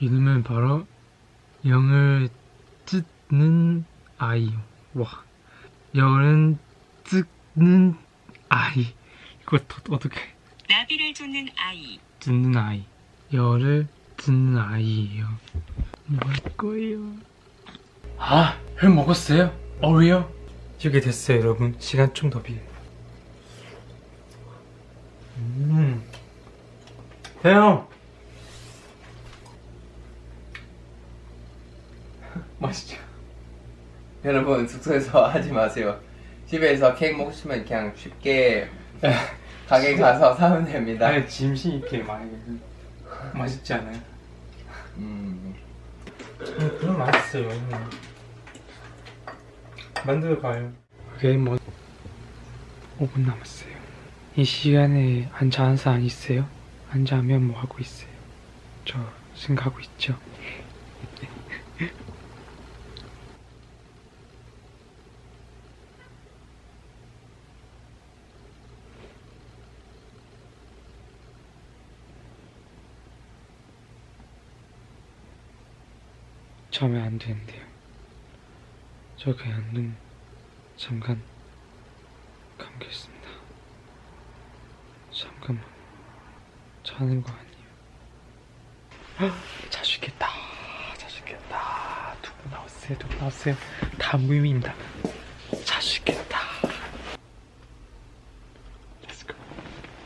이름은 바로 영을 찢는 아이. 와, 영을 찢는 아이. 이거 더- 어떻게 나비를 쫓는 아이. 찢는 아이. 열을 찢는 아이예요. 뭐할 거예요? 아, 회 먹었어요? 어우요? 이렇게 됐어요, 여러분. 시간 좀 더 비네. 음. 형! 맛있죠? 여러분 숙소에서 하지 마세요. 집에서 케이크 먹고 싶으면 그냥 쉽게 가게 가서 사면 됩니다. 아니, 짐신 있게 많이 맛있지 않아요? 음, 음, 그럼 맛있어요. 음. 만들어 가요. 오케이, 뭐 5분 남았어요. 이 시간에 앉아 앉아 안 있어요? 앉아 하면 뭐 하고 있어요? 저 생각하고 있죠. 자면 안 되는데요. 저 그냥 눈 잠깐 감겠습니다. 잠깐만 자는 거 아니에요? 헉, 자주겠다. 자주겠다. 두분 나왔어요. 두분 나왔어요. 다 무임입니다. 자주겠다.